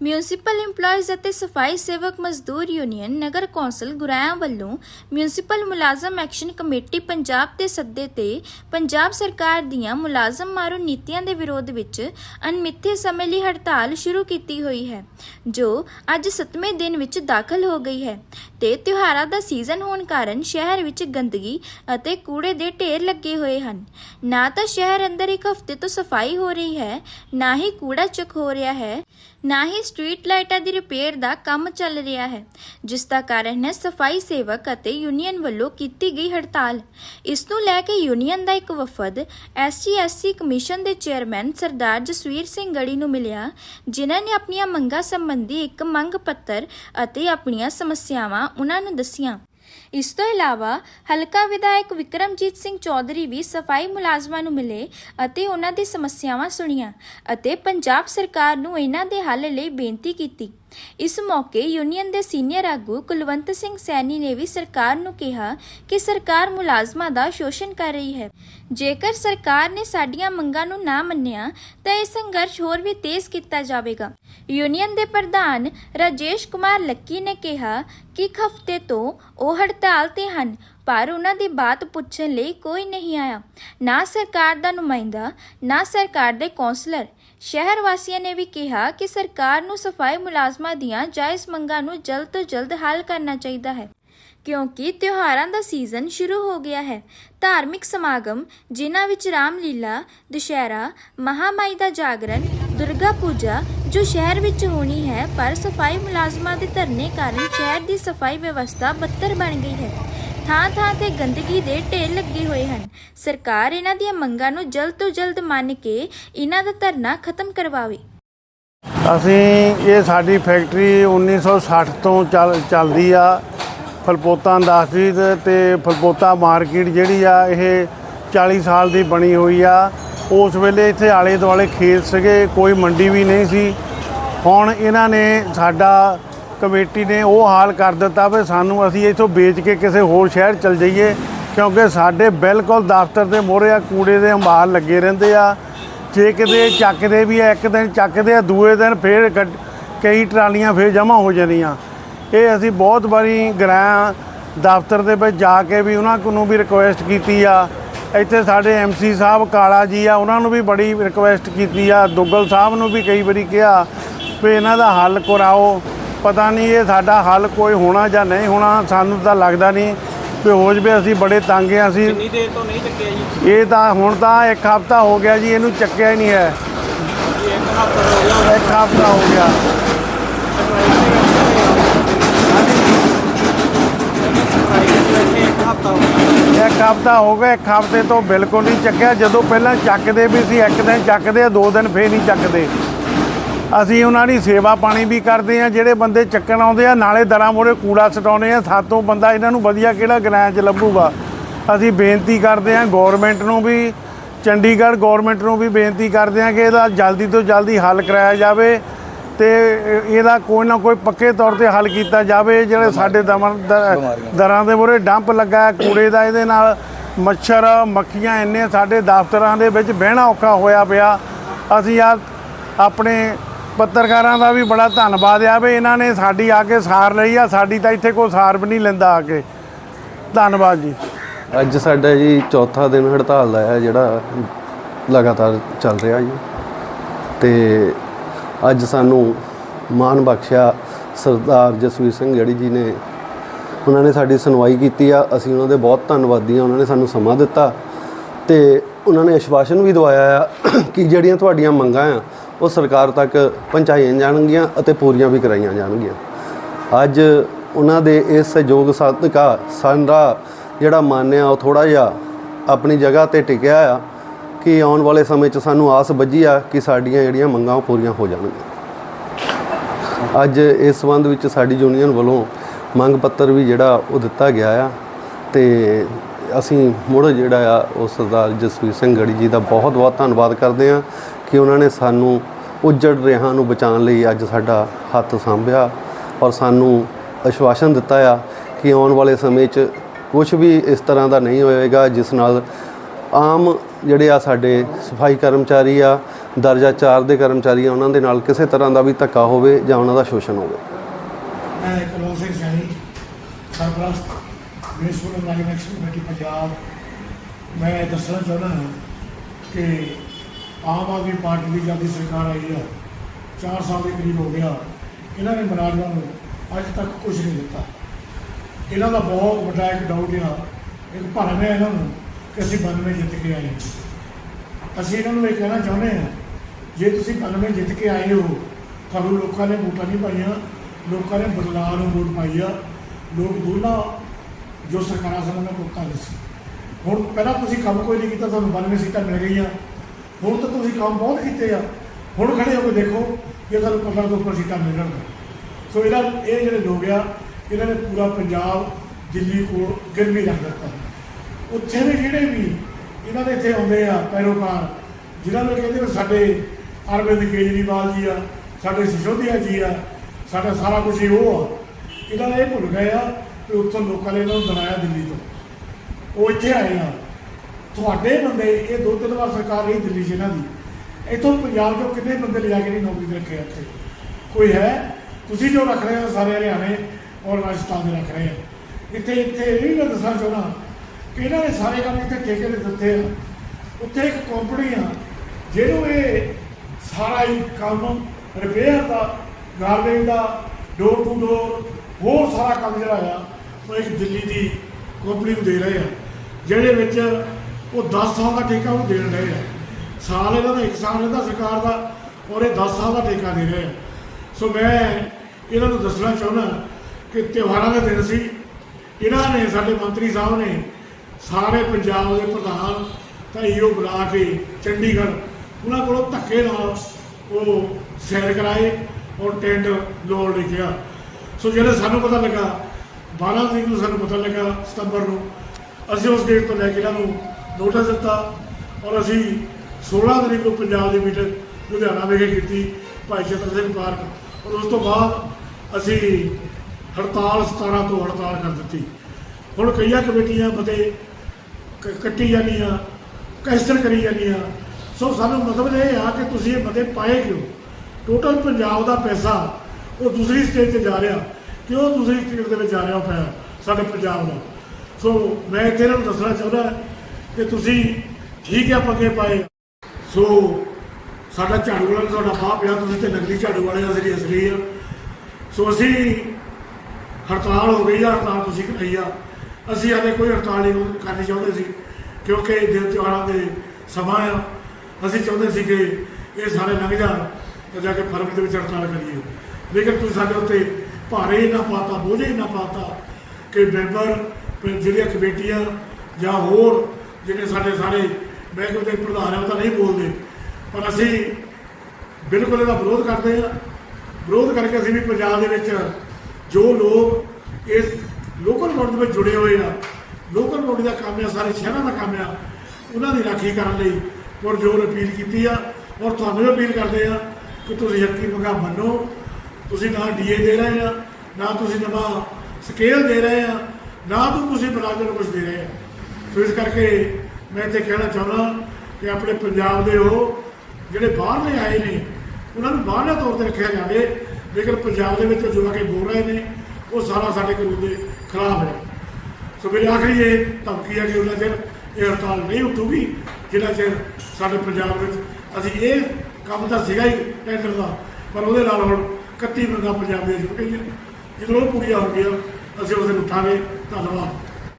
Municipal EMPLOYEES ਅਤੇ ਸਫ਼ਾਈ ਸੇਵਕ ਮਜ਼ਦੂਰ ਯੂਨੀਅਨ ਨਗਰ ਕੌਂਸਲ ਗੁਰਾਇਆ ਵੱਲੋਂ ਮਿਊਨਿਸਪਲ ਮੁਲਾਜ਼ਮ ਐਕਸ਼ਨ ਕਮੇਟੀ ਪੰਜਾਬ ਦੇ ਸੱਦੇ ਤੇ ਪੰਜਾਬ ਸਰਕਾਰ ਦੀਆਂ ਮੁਲਾਜ਼ਮ ਮਾਰੂ ਨੀਤੀਆਂ ਦੇ ਵਿਰੋਧ ਵਿੱਚ ਅਣਮਿੱਥੇ ਸਮੇਂ ਲਈ ਹੜਤਾਲ ਸ਼ੁਰੂ ਕੀਤੀ ਹੋਈ ਹੈ, ਜੋ ਅੱਜ 7ਵੇਂ ਦਿਨ ਵਿੱਚ ਦਾਖਲ ਹੋ ਗਈ ਹੈ ਤੇ ਤਿਉਹਾਰਾਂ ਦਾ ਸੀਜ਼ਨ ਹੋਣ ਕਾਰਨ ਸ਼ਹਿਰ ਵਿੱਚ ਗੰਦਗੀ ਅਤੇ ਕੂੜੇ ਦੇ ਢੇਰ ਲੱਗੇ ਹੋਏ ਹਨ। ਨਾ ਤਾਂ ਸ਼ਹਿਰ ਅੰਦਰ ਇੱਕ ਹਫ਼ਤੇ ਤੋਂ ਸਫ਼ਾਈ ਹੋ ਰਹੀ ਹੈ, ਨਾ ਹੀ ਕੂੜਾ ਚੁੱਕ ਹੋ ਰਿਹਾ ਹੈ। ਨਾ ਹੀ ਸਟਰੀਟ ਲਾਈਟਾਂ ਦੀ ਰਿਪੇਅਰ ਦਾ ਕੰਮ ਚੱਲ ਰਿਹਾ ਹੈ, ਜਿਸ ਦਾ ਕਾਰਨ ਹੈ ਸਫ਼ਾਈ ਸੇਵਕ ਅਤੇ ਯੂਨੀਅਨ ਵੱਲੋਂ ਕੀਤੀ ਗਈ ਹੜਤਾਲ। ਇਸ ਨੂੰ ਲੈ ਕੇ ਯੂਨੀਅਨ ਦਾ ਇੱਕ ਵਫਦ ਐਸਜੀਐਸਸੀ ਕਮਿਸ਼ਨ ਦੇ ਚੇਅਰਮੈਨ ਸਰਦਾਰ ਜਸਵੀਰ ਸਿੰਘ ਗੜੀ ਨੂੰ ਮਿਲਿਆ, ਜਿਨ੍ਹਾਂ ਨੇ ਆਪਣੀਆਂ ਮੰਗਾਂ ਸੰਬੰਧੀ ਇੱਕ ਮੰਗ ਪੱਤਰ ਅਤੇ ਆਪਣੀਆਂ ਸਮੱਸਿਆਵਾਂ ਉਹਨਾਂ ਨੂੰ ਦੱਸੀਆਂ। ਇਸ ਤੋਂ ਇਲਾਵਾ ਹਲਕਾ ਵਿਧਾਇਕ ਵਿਕਰਮਜੀਤ ਸਿੰਘ ਚੌਧਰੀ ਵੀ ਸਫ਼ਾਈ ਮੁਲਾਜ਼ਮਾਂ ਨੂੰ ਮਿਲੇ ਅਤੇ ਉਹਨਾਂ ਦੀ ਸਮੱਸਿਆਵਾਂ ਸੁਣੀਆਂ ਅਤੇ ਪੰਜਾਬ ਸਰਕਾਰ ਨੂੰ ਇਹਨਾਂ ਦੇ ਹੱਲ ਲਈ ਬੇਨਤੀ ਕੀਤੀ। ਇਸ ਮੌਕੇ ਯੂਨੀਅਨ ਦੇ ਸੀਨੀਅਰ ਆਗੂ ਕੁਲਵੰਤ ਸਿੰਘ ਸੈਣੀ ਨੇ ਵੀ ਸਰਕਾਰ ਨੂੰ ਕਿਹਾ ਕਿ ਸਰਕਾਰ ਮੁਲਾਜ਼ਮਾਂ ਦਾ ਸ਼ੋਸ਼ਣ ਕਰ ਰਹੀ ਹੈ। ਜੇਕਰ ਸਰਕਾਰ ਨੇ ਸਾਡੀਆਂ ਮੰਗਾਂ ਨੂੰ ਨਾ ਮੰਨਿਆ, ਤਾਂ ਇਹ ਸੰਘਰਸ਼ ਹੋਰ ਵੀ ਤੇਜ਼ ਕੀਤਾ ਜਾਵੇਗਾ। ਯੂਨੀਅਨ ਦੇ ਪ੍ਰਧਾਨ ਰਾਜੇਸ਼ ਕੁਮਾਰ ਲੱਕੀ ਨੇ ਕਿਹਾ ਕਿ ਇੱਕ ਹਫ਼ਤੇ ਤੋਂ ਉਹ ਹੜਤਾਲ ਤੇ ਹਨ, ਪਰ ਉਹਨਾਂ ਦੀ ਬਾਤ ਪੁੱਛਣ ਲਈ ਕੋਈ ਨਹੀਂ ਆਇਆ। ਨਾ ਸਰਕਾਰ ਦਾ ਨੁਮਾਇੰਦਾ, ਨਾ ਸਰਕਾਰ ਦੇ ਕੌਂਸਲਰ। ਸ਼ਹਿਰ ਵਾਸੀਆਂ ਨੇ ਵੀ ਕਿਹਾ ਕਿ ਸਰਕਾਰ ਨੂੰ ਸਫ਼ਾਈ ਮੁਲਾਜ਼ਮਾਂ ਦੀਆਂ ਜਾਇਜ਼ ਮੰਗਾਂ ਨੂੰ ਜਲਦ ਤੋਂ ਜਲਦ ਹੱਲ ਕਰਨਾ ਚਾਹੀਦਾ ਹੈ, ਕਿਉਂਕਿ ਤਿਉਹਾਰਾਂ ਦਾ ਸੀਜ਼ਨ ਸ਼ੁਰੂ ਹੋ ਗਿਆ ਹੈ। ਧਾਰਮਿਕ ਸਮਾਗਮ, ਜਿਨ੍ਹਾਂ ਵਿੱਚ ਰਾਮਲੀਲਾ, ਦੁਸ਼ਹਿਰਾ, ਮਹਾਮਾਈ ਦਾ ਜਾਗਰਣ, ਦੁਰਗਾ ਪੂਜਾ ਜੋ ਸ਼ਹਿਰ ਵਿੱਚ ਹੋਣੀ ਹੈ, ਪਰ ਸਫ਼ਾਈ ਮੁਲਾਜ਼ਮਾਂ ਦੇ ਧਰਨੇ ਕਾਰਨ ਸ਼ਹਿਰ ਦੀ ਸਫ਼ਾਈ ਵਿਵਸਥਾ ਬੱਤਰ ਬਣ ਗਈ ਹੈ। ਥਾਂ ਥਾਂ ਤੇ ਗੰਦਗੀ ਦੇ ਢੇਰ ਲੱਗੇ ਹੋਏ ਹਨ। ਸਰਕਾਰ ਇਹਨਾਂ ਦੀਆਂ ਮੰਗਾਂ ਨੂੰ ਜਲਦ ਤੋਂ ਜਲਦ ਮੰਨ ਕੇ ਇਹਨਾਂ ਦਾ ਧਰਨਾ ਖਤਮ ਕਰਵਾਵੇ। ਅਸੀਂ ਇਹ ਸਾਡੀ ਫੈਕਟਰੀ 1960 ਤੋਂ ਚੱਲ, ਚੱਲਦੀ ਆ। ਫਲਪੋਤਾ ਇੰਡਸਟਰੀ ਤੇ ਫਲਪੋਤਾ ਮਾਰਕੀਟ ਜਿਹੜੀ ਆ, ਇਹ 40 ਸਾਲ ਦੀ ਬਣੀ ਹੋਈ ਆ। ਉਸ ਵੇਲੇ ਇੱਥੇ ਆਲੇ ਦੁਆਲੇ ਖੇਤ ਸੀਗੇ, ਕੋਈ ਮੰਡੀ ਵੀ ਨਹੀਂ ਸੀ। ਹੁਣ ਇਹਨਾਂ ਨੇ ਸਾਡਾ ਕਮੇਟੀ ਨੇ ਉਹ ਹਾਲ ਕਰ ਦਿੱਤਾ ਵੀ ਸਾਨੂੰ ਅਸੀਂ ਇੱਥੋਂ ਵੇਚ ਕੇ ਕਿਸੇ ਹੋਰ ਸ਼ਹਿਰ ਚਲ ਜਾਈਏ, ਕਿਉਂਕਿ ਸਾਡੇ ਬਿਲਕੁਲ ਦਫ਼ਤਰ ਦੇ ਮੋਹਰੇ ਆ, ਕੂੜੇ ਦੇ ਅੰਬਾਰ ਲੱਗੇ ਰਹਿੰਦੇ ਆ। ਜੇ ਕਿਤੇ ਚੱਕਦੇ ਵੀ ਆ, ਇੱਕ ਦਿਨ ਚੱਕਦੇ ਆ, ਦੂਏ ਦਿਨ ਫੇਰ ਗੱਡ- ਕਈ ਟਰਾਲੀਆਂ ਫੇਰ ਜਮ੍ਹਾਂ ਹੋ ਜਾਂਦੀਆਂ। ਇਹ ਅਸੀਂ ਬਹੁਤ ਵਾਰੀ ਗਰਾਂ ਦਫ਼ਤਰ ਦੇ ਵਿੱਚ ਜਾ ਕੇ ਵੀ ਉਹਨਾਂ ਨੂੰ ਵੀ ਰਿਕੁਐਸਟ ਕੀਤੀ ਆ। ਇੱਥੇ ਸਾਡੇ ਐਮਸੀ ਸਾਹਿਬ ਕਾਲਾ ਜੀ ਆ, ਉਹਨਾਂ ਨੂੰ ਵੀ ਬੜੀ ਰਿਕੁਐਸਟ ਕੀਤੀ ਆ। ਦੁੱਗਲ ਸਾਹਿਬ ਨੂੰ ਵੀ ਕਈ ਵਾਰੀ ਕਿਹਾ। ਵੀ ਇਹਨਾਂ ਦਾ ਹੱਲ ਕਰਾਓ। ਪਤਾ ਨਹੀਂ ਇਹ ਸਾਡਾ ਹੱਲ ਕੋਈ ਹੋਣਾ ਜਾਂ ਨਹੀਂ ਹੋਣਾ ਸਾਨੂੰ ਤਾਂ ਲੱਗਦਾ ਨਹੀਂ ਵੀ ਹੋ ਜਵੇ ਅਸੀਂ ਬੜੇ ਤੰਗ ਆ ਅਸੀਂ। ਕਿੰਨੀ ਦੇਰ ਤੋਂ ਨਹੀਂ ਚੱਕਿਆ ਜੀ? ਇਹ ਤਾਂ ਹੁਣ ਤਾਂ ਇੱਕ ਹਫਤਾ ਹੋ ਗਿਆ ਜੀ ਇਹਨੂੰ ਚੱਕਿਆ ਹੀ ਨਹੀਂ ਹੈ। ਇਹ ਇੱਕ ਹਫ਼ਤਾ ਹੋ ਗਿਆ ਇੱਕ ਹਫਤਾ ਹੋ ਗਿਆ। ਇੱਕ ਹਫ਼ਤਾ ਹੋ ਗਿਆ। ਇੱਕ ਹਫਤਾ ਹੋ ਗਿਆ ਇੱਕ ਹਫ਼ਤੇ ਤੋਂ ਬਿਲਕੁਲ ਨਹੀਂ ਚੱਕਿਆ। ਜਦੋਂ ਪਹਿਲਾਂ ਚੱਕਦੇ ਵੀ ਸੀ ਇੱਕ ਦਿਨ ਚੱਕਦੇ ਆ ਦੋ ਦਿਨ ਫੇਰ ਨਹੀਂ ਚੱਕਦੇ। ਅਸੀਂ ਉਹਨਾਂ ਦੀ ਸੇਵਾ ਪਾਣੀ ਵੀ ਕਰਦੇ ਆ ਜਿਹੜੇ ਬੰਦੇ ਚੱਕਣ ਆਉਂਦੇ ਆ ਨਾਲੇ ਦਰਾਂ ਮੋਰੇ ਕੂੜਾ ਸਟਾਉਂਦੇ ਆ ਸਾਤੋਂ ਬੰਦਾ ਇਹਨਾਂ ਨੂੰ ਵਧੀਆ ਕਿਹੜਾ ਗ੍ਰਾਂ 'ਚ ਲੱਭੂਗਾ। ਅਸੀਂ ਬੇਨਤੀ ਕਰਦੇ ਆ ਗਵਰਨਮੈਂਟ ਨੂੰ ਵੀ ਚੰਡੀਗੜ੍ਹ ਗਵਰਨਮੈਂਟ ਨੂੰ ਵੀ ਬੇਨਤੀ ਕਰਦੇ ਆ ਕਿ ਇਹਦਾ ਜਲਦੀ ਤੋਂ ਜਲਦੀ ਹੱਲ ਕਰਾਇਆ ਜਾਵੇ ਤੇ ਇਹਦਾ ਕੋਈ ਨਾ ਕੋਈ ਪੱਕੇ ਤੌਰ ਤੇ ਹੱਲ ਕੀਤਾ ਜਾਵੇ ਜਿਹੜੇ ਸਾਡੇ ਦਮਨ ਦਰਾਂ ਦੇ ਮੂਹਰੇ ਡੰਪ ਲੱਗਾ ਕੂੜੇ ਦਾ ਇਹਦੇ ਨਾਲ ਮੱਛਰ ਮੱਖੀਆਂ ਇੰਨੇ ਸਾਡੇ ਦਫ਼ਤਰਾਂ ਦੇ ਵਿੱਚ ਬਹਿਣਾ ਔਖਾ ਹੋਇਆ ਪਿਆ। ਅਸੀਂ ਆ ਆਪਣੇ ਪੱਤਰਕਾਰਾਂ ਦਾ ਵੀ ਬੜਾ ਧੰਨਵਾਦ ਆ ਵੀ ਇਹਨਾਂ ਨੇ ਸਾਡੀ ਆ ਕੇ ਸਾਰ ਲਈ ਆ, ਸਾਡੀ ਤਾਂ ਇੱਥੇ ਕੋਈ ਸਾਰ ਵੀ ਨਹੀਂ ਲੈਂਦਾ ਆ ਕੇ। ਧੰਨਵਾਦ ਜੀ। ਅੱਜ ਸਾਡਾ ਜੀ ਚੌਥਾ ਦਿਨ ਹੜਤਾਲ ਦਾ ਹੈ ਜਿਹੜਾ ਲਗਾਤਾਰ ਚੱਲ ਰਿਹਾ ਜੀ। ਤੇ ਅੱਜ ਸਾਨੂੰ ਮਾਨ ਬਖਸ਼ਿਆ ਸਰਦਾਰ ਜਸਵੀਰ ਸਿੰਘ ਗੜੀ ਜੀ ਨੇ। ਉਹਨਾਂ ਨੇ ਸਾਡੀ ਸੁਣਵਾਈ ਕੀਤੀ ਆ, ਅਸੀਂ ਉਹਨਾਂ ਦੇ ਬਹੁਤ ਧੰਨਵਾਦੀ ਆ, ਉਹਨਾਂ ਨੇ ਸਾਨੂੰ ਸਮਾਂ ਦਿੱਤਾ। ਤੇ ਉਹਨਾਂ ਨੇ ਆਸ਼ਵਾਸਨ ਵੀ ਦਵਾਇਆ ਆ ਕਿ ਜਿਹੜੀਆਂ ਤੁਹਾਡੀਆਂ ਮੰਗਾਂ ਆ ਉਹ ਸਰਕਾਰ ਤੱਕ ਪਹੁੰਚਾਈਆਂ ਜਾਣਗੀਆਂ ਅਤੇ ਪੂਰੀਆਂ ਵੀ ਕਰਾਈਆਂ ਜਾਣਗੀਆਂ। ਅੱਜ ਉਹਨਾਂ ਦੇ ਇਸ ਸਹਿਯੋਗ ਸਦਕਾ ਸਾਡਾ ਜਿਹੜਾ ਮਨ ਆ ਉਹ ਥੋੜਾ ਜਿਹਾ ਆਪਣੀ ਜਗ੍ਹਾ ਤੇ ਟਿਕਿਆ ਆ ਕਿ ਆਉਣ ਵਾਲੇ ਸਮੇਂ 'ਚ ਸਾਨੂੰ ਆਸ ਬੱਝੀ ਆ ਕਿ ਸਾਡੀਆਂ ਜਿਹੜੀਆਂ ਮੰਗਾਂ ਉਹ ਪੂਰੀਆਂ ਹੋ ਜਾਣਗੀਆਂ। ਅੱਜ ਇਸ ਸੰਬੰਧ ਵਿੱਚ ਸਾਡੀ ਯੂਨੀਅਨ ਵੱਲੋਂ ਮੰਗ ਪੱਤਰ ਵੀ ਜਿਹੜਾ ਉਹ ਦਿੱਤਾ ਗਿਆ ਆ ਤੇ ਅਸੀਂ ਮੁੜ ਜਿਹੜਾ ਆ ਉਹ ਸਰਦਾਰ ਜਸਵੀਰ ਸਿੰਘ ਗੜੀ ਜੀ ਦਾ ਬਹੁਤ ਬਹੁਤ ਧੰਨਵਾਦ ਕਰਦੇ ਆ ਕਿ ਉਹਨਾਂ ਨੇ ਸਾਨੂੰ ਉੱਜੜ ਰਿਆਂ ਨੂੰ ਬਚਾਉਣ ਲਈ ਅੱਜ ਸਾਡਾ ਹੱਥ ਸੰਭਿਆ ਔਰ ਸਾਨੂੰ ਅਸ਼ਵਾਸਨ ਦਿੱਤਾ ਆ ਕਿ ਆਉਣ ਵਾਲੇ ਸਮੇਂ 'ਚ ਕੁਝ ਵੀ ਇਸ ਤਰ੍ਹਾਂ ਦਾ ਨਹੀਂ ਹੋਏਗਾ, ਜਿਸ ਨਾਲ ਆਮ ਜਿਹੜੇ ਆ ਸਾਡੇ ਸਫ਼ਾਈ ਕਰਮਚਾਰੀ ਆ, ਦਰਜਾ 4 ਦੇ ਕਰਮਚਾਰੀ ਆ, ਉਹਨਾਂ ਦੇ ਨਾਲ ਕਿਸੇ ਤਰ੍ਹਾਂ ਦਾ ਵੀ ਧੱਕਾ ਹੋਵੇ ਜਾਂ ਉਹਨਾਂ ਦਾ ਸ਼ੋਸ਼ਣ ਹੋਵੇ। ਮੈਂ ਕਲੌ ਸਿੰਘ ਸੈਣੀ, ਸਰਪ੍ਰਸਤ ਮਿਊਨਿਸਪਲ ਲਾਈਨ ਕਮੇਟੀ, ਪੰਜਾਬ। ਮੈਂ ਦੱਸਣਾ ਚਾਹੁੰਦਾ ਹਾਂ ਕਿ ਆਮ ਆਦਮੀ ਪਾਰਟੀ ਦੀ ਜਦ ਦੀ ਸਰਕਾਰ ਆਈ ਆ 4 ਸਾਲ ਦੇ ਕਰੀਬ ਹੋ ਗਿਆ, ਇਹਨਾਂ ਨੇ ਮੁਲਾਜ਼ਮਾਂ ਨੂੰ ਅੱਜ ਤੱਕ ਕੁਝ ਨਹੀਂ ਦਿੱਤਾ। ਇਹਨਾਂ ਦਾ ਬਹੁਤ ਵੱਡਾ ਇੱਕ ਡਾਊਟ ਆ, ਇੱਕ ਭਰਮ ਹੈ ਇਹਨਾਂ ਨੂੰ ਕਿ ਅਸੀਂ 92 ਜਿੱਤ ਕੇ ਆਏ ਅਸੀਂ ਇਹਨਾਂ ਨੂੰ ਇਹ ਕਹਿਣਾ ਚਾਹੁੰਦੇ ਹਾਂ, ਜੇ ਤੁਸੀਂ 92 ਜਿੱਤ ਕੇ ਆਏ ਹੋ ਤੁਹਾਨੂੰ ਲੋਕਾਂ ਨੇ ਵੋਟਾਂ ਨਹੀਂ ਪਾਈਆਂ, ਲੋਕਾਂ ਨੇ ਬਦਲਾਅ ਨੂੰ ਵੋਟ ਪਾਈ ਆ। ਲੋਕ ਦੋਨਾਂ ਜੋ ਸਰਕਾਰਾਂ ਸਨ, ਉਹਨਾਂ ਨੂੰ ਭੁਗਤਾਨ ਸੀ ਹੁਣ ਪਹਿਲਾਂ ਤੁਸੀਂ ਕੰਮ ਕੋਈ ਨਹੀਂ ਕੀਤਾ, ਤੁਹਾਨੂੰ 92 ਸੀਟਾਂ ਮਿਲ ਗਈਆਂ। ਹੁਣ ਤਾਂ ਤੁਸੀਂ ਕੰਮ ਬਹੁਤ ਕੀਤੇ ਆ। ਹੁਣ ਖੜੇ ਹੋ ਕੇ ਦੇਖੋ ਕਿ ਤੁਹਾਨੂੰ 15 ਤੋਂ ਉੱਪਰ ਸੀਟਾਂ ਮਿਲਣਗੀਆਂ। ਸੋ ਇਹਦਾ ਇਹ ਜਿਹੜੇ ਲੋਕ ਆ, ਇਹਨਾਂ ਨੇ ਪੂਰਾ ਪੰਜਾਬ, ਦਿੱਲੀ ਕੋਲ ਗਿਰਵੀ ਰੱਖ ਦਿੱਤਾ। ਉੱਥੇ ਵੀ ਜਿਹੜੇ ਵੀ ਇਹਨਾਂ ਦੇ ਇੱਥੇ ਆਉਂਦੇ ਆ ਪੈਰੋਕਾਰ, ਜਿਨ੍ਹਾਂ ਨੂੰ ਕਹਿੰਦੇ ਵੀ ਸਾਡੇ ਅਰਵਿੰਦ ਕੇਜਰੀਵਾਲ ਜੀ ਆ, ਸਾਡੇ ਸਿਸੋਦੀਆ ਜੀ ਆ, ਸਾਡਾ ਸਾਰਾ ਕੁਝ ਹੀ ਉਹ ਆ। ਇਹਨਾਂ ਨੇ ਇਹ ਭੁੱਲ ਗਏ ਆ ਕਿ ਉੱਥੋਂ ਲੋਕਾਂ ਨੇ ਇਹਨਾਂ ਨੂੰ ਦਨਾਇਆ ਦਿੱਲੀ ਤੋਂ। ਉਹ ਇੱਥੇ ਆਏ ਆ। ਤੁਹਾਡੇ ਬੰਦੇ, ਇਹ ਦੋ ਤਿੰਨ ਵਾਰ ਸਰਕਾਰ ਰਹੀ ਦਿੱਲੀ 'ਚ ਇਹਨਾਂ ਦੀ। ਇੱਥੋਂ ਪੰਜਾਬ ਚੋਂ ਕਿੰਨੇ ਬੰਦੇ ਲਿਜਾ ਕੇ ਨਹੀਂ ਨੌਕਰੀ ਤੇ ਰੱਖੇ ਆ ਇੱਥੇ? ਕੋਈ ਹੈ? ਤੁਸੀਂ ਜੋ ਰੱਖ ਰਹੇ ਹੋ, ਸਾਰੇ ਹਰਿਆਣੇ ਔਰ ਰਾਜਸਥਾਨ ਦੇ ਰੱਖ ਰਹੇ ਆ। ਇੱਥੇ ਇੱਥੇ ਇਹ ਵੀ ਮੈਂ ਦੱਸਣਾ ਚਾਹੁੰਦਾ ਕਿ ਇਹਨਾਂ ਨੇ ਸਾਰੇ ਕੰਮ ਇੱਥੇ ਠੇਕੇ ਦੇ ਦਿੱਤੇ ਆ। ਉੱਥੇ ਇੱਕ ਕੰਪਨੀ ਆ, ਜਿਹਨੂੰ ਇਹ ਸਾਰਾ ਹੀ ਕੰਮ ਰਿਪੇਅਰ ਦਾ ਗਾਰਬੇਜ ਦਾ ਡੋਰ ਟੂ ਡੋਰ ਹੋਰ ਸਾਰਾ ਕੰਮ ਜਿਹੜਾ ਆ, ਉਹ ਇੱਕ ਦਿੱਲੀ ਦੀ ਕੰਪਨੀ ਨੂੰ ਦੇ ਰਹੇ ਆ। ਜਿਹੜੇ ਵਿੱਚ ਉਹ 10 ਸਾਲ ਦਾ ਠੇਕਾ ਉਹ ਦੇਣ ਰਹੇ ਆ। ਸਾਲ ਇਹਨਾਂ ਦਾ 1 ਸਾਲ ਰਹਿੰਦਾ ਸਰਕਾਰ ਦਾ ਔਰ ਇਹ 10 ਸਾਲ ਦਾ ਠੇਕਾ ਦੇ ਰਹੇ ਆ। ਸੋ ਮੈਂ ਇਹਨਾਂ ਨੂੰ ਦੱਸਣਾ ਚਾਹੁੰਦਾ ਕਿ ਤਿਉਹਾਰਾਂ ਦੇ ਦਿਨ ਸੀ। ਇਹਨਾਂ ਨੇ ਸਾਡੇ ਮੰਤਰੀ ਸਾਹਿਬ ਨੇ ਸਾਰੇ ਪੰਜਾਬ ਦੇ ਪ੍ਰਧਾਨ, ਤਾਂ ਇਹੋ ਬੁਲਾ ਕੇ ਚੰਡੀਗੜ੍ਹ ਉਹਨਾਂ ਕੋਲੋਂ ਧੱਕੇ ਨਾਲ ਉਹ ਸੈਰ ਕਰਾਏ ਔਰ ਟੈਂਡਰ ਲਾਉਣ ਲਈ ਕਿਹਾ। ਸੋ ਜਿਹੜੇ ਸਾਨੂੰ ਪਤਾ ਲੱਗਾ 12 ਤਰੀਕ ਨੂੰ ਸਾਨੂੰ ਪਤਾ ਲੱਗਾ ਸਤੰਬਰ ਨੂੰ, ਅਸੀਂ ਉਸ ਡੇਟ ਤੋਂ ਲੈ ਕੇ ਇਹਨਾਂ ਨੂੰ ਨੋਟਿਸ ਦਿੱਤਾ ਔਰ ਅਸੀਂ 16 ਤਰੀਕ ਨੂੰ ਪੰਜਾਬ ਦੀ ਮੀਟਿੰਗ ਲੁਧਿਆਣਾ ਵਿਖੇ ਕੀਤੀ, ਭਾਈ ਚਤਰ ਸਿੰਘ ਪਾਰਕ। ਔਰ ਉਸ ਤੋਂ ਬਾਅਦ ਅਸੀਂ ਹੜਤਾਲ 17 ਤੋਂ ਹੜਤਾਲ ਕਰ ਦਿੱਤੀ। ਹੁਣ ਕਈਆਂ ਕਮੇਟੀਆਂ ਮਤੇ ਕ- ਕੱਟੀ ਜਾਂਦੀਆਂ, ਕੈਂਸਲ ਕਰੀ ਜਾਂਦੀਆਂ। ਸੋ ਸਾਨੂੰ ਮਤਲਬ ਇਹ ਆ ਕਿ ਤੁਸੀਂ ਇਹ ਮਤੇ ਪਾਏ ਕਿਉਂ? ਟੋਟਲ ਪੰਜਾਬ ਦਾ ਪੈਸਾ ਉਹ ਦੂਸਰੀ ਸਟੇਟ 'ਤੇ ਜਾ ਰਿਹਾ। ਕਿਉਂ ਦੂਸਰੀ ਸਟੇਟ ਦੇ ਵਿੱਚ ਜਾ ਰਿਹਾ ਉਹ ਪਿਆ ਸਾਡੇ ਪੰਜਾਬ ਦਾ ਸੋ ਮੈਂ ਇੱਥੇ ਇਹਨਾਂ ਨੂੰ ਦੱਸਣਾ ਚਾਹੁੰਦਾ ਕਿ ਤੁਸੀਂ ਠੀਕ ਹੈ ਪੱਕੇ ਪਾਏ। ਸੋ ਸਾਡਾ ਝਾੜੂ ਵਾਲਾ ਤੁਹਾਡਾ ਫਾਹ ਪਿਆ, ਤੁਸੀਂ ਤੇ ਨਕਲੀ ਝਾੜੂ ਵਾਲੇ ਆ, ਜਿਹੜੀ ਅਸਲੀ ਆ। ਸੋ ਅਸੀਂ ਹੜਤਾਲ ਹੋ ਗਈ ਆ, ਹੜਤਾਲ ਤੁਸੀਂ ਕਰਾਈ ਆ। ਅਸੀਂ ਆਦੇ ਕੋਈ ਹੜਤਾਲ ਨਹੀਂ ਕਰਨੀ ਚਾਹੁੰਦੇ ਸੀ, ਕਿਉਂਕਿ ਦਿਨ ਤਿਉਹਾਰਾਂ ਦੇ ਸਮਾਂ ਆ। ਅਸੀਂ ਚਾਹੁੰਦੇ ਸੀ ਕਿ ਇਹ ਸਾਰੇ ਲੰਘ ਜਾਣ ਤੇ ਜਾ ਕੇ ਫਰਵਰੀ ਦੇ ਵਿੱਚ ਹੜਤਾਲ ਕਰੀਏ। ਲੇਕਿਨ ਤੁਸੀਂ ਸਾਡੇ ਉੱਤੇ ਭਾਰੇ ਹੀ ਨਾ ਪਾਤਾ, ਬੋਝੇ ਹੀ ਨਾ ਪਾਤਾ ਕਿ ਮੈਂਬਰ ਜਿਹੜੀਆਂ ਕਮੇਟੀਆਂ ਜਾਂ ਹੋਰ ਜਿਹੜੇ ਸਾਡੇ ਸਾਰੇ ਮਹਿਕਮੇ ਦੇ ਪ੍ਰਧਾਨ ਆ, ਉਹ ਤਾਂ ਨਹੀਂ ਬੋਲਦੇ। ਪਰ ਅਸੀਂ ਬਿਲਕੁਲ ਇਹਦਾ ਵਿਰੋਧ ਕਰਦੇ ਹਾਂ। ਵਿਰੋਧ ਕਰਕੇ ਅਸੀਂ ਵੀ ਪੰਜਾਬ ਦੇ ਵਿੱਚ ਜੋ ਲੋਕ ਇਸ ਲੋਕਲ ਬੋਡੀ ਦੇ ਵਿੱਚ ਜੁੜੇ ਹੋਏ ਆ, ਲੋਕਲ ਬੋਡੀ ਦਾ ਕੰਮ ਆ, ਸਾਰੇ ਸ਼ਹਿਰਾਂ ਦਾ ਕੰਮ ਆ, ਉਹਨਾਂ ਦੀ ਰਾਖੀ ਕਰਨ ਲਈ ਪੁਰਜੋਰ ਅਪੀਲ ਕੀਤੀ ਆ ਔਰ ਤੁਹਾਨੂੰ ਵੀ ਅਪੀਲ ਕਰਦੇ ਆ ਕਿ ਤੁਸੀਂ ਹੱਕੀ ਮੰਗਾ ਮੰਨੋ। ਤੁਸੀਂ ਨਾ ਡੀਏ ਦੇ ਰਹੇ ਆ, ਨਾ ਤੁਸੀਂ ਨਵਾਂ ਸਕੇਲ ਦੇ ਰਹੇ ਆ, ਨਾ ਤੁਸੀਂ ਮੁਲਾਜ਼ਮ ਨੂੰ ਕੁਝ ਦੇ ਰਹੇ ਆ। ਸੋ ਇਸ ਕਰਕੇ ਮੈਂ ਇੱਥੇ ਕਹਿਣਾ ਚਾਹੁੰਦਾ ਕਿ ਆਪਣੇ ਪੰਜਾਬ ਦੇ ਉਹ ਜਿਹੜੇ ਬਾਹਰਲੇ ਆਏ ਨੇ, ਉਹਨਾਂ ਨੂੰ ਬਾਹਰਲੇ ਤੌਰ ਤੇ ਰੱਖਿਆ ਜਾਵੇ, ਲੇਕਿਨ ਪੰਜਾਬ ਦੇ ਵਿੱਚ ਜੋ ਆ ਕੇ ਬੋਲ ਰਹੇ ਨੇ, ਉਹ ਸਾਰਾ ਸਾਡੇ ਕਾਨੂੰਨ ਦੇ ਖਿਲਾਫ ਹੈ ਸੋ ਮੇਰੀ ਆਖਰੀ ਇਹ ਧਮਕੀ ਹੈ ਕਿ ਉਹਨਾਂ ਚਿਰ ਇਹ ਹੜਤਾਲ ਨਹੀਂ ਉੱਠੂਗੀ, ਜਿੰਨਾ ਚਿਰ ਸਾਡੇ ਪੰਜਾਬ ਵਿੱਚ ਅਸੀਂ ਇਹ ਕੰਮ ਤਾਂ ਸੀਗਾ ਹੀ ਟੈਂਡਰ ਦਾ, ਪਰ ਉਹਦੇ ਨਾਲ ਹੁਣ 31 ਬੰਦਾ ਪੰਜਾਬ ਦੇ ਜੁੜ ਗਈਆਂ ਜਦੋਂ ਉਹ ਪੂਰੀਆਂ ਹੋ ਗਈਆਂ, ਅਸੀਂ ਉਸ ਦਿਨ ਉਠਾਂਗੇ। ਧੰਨਵਾਦ।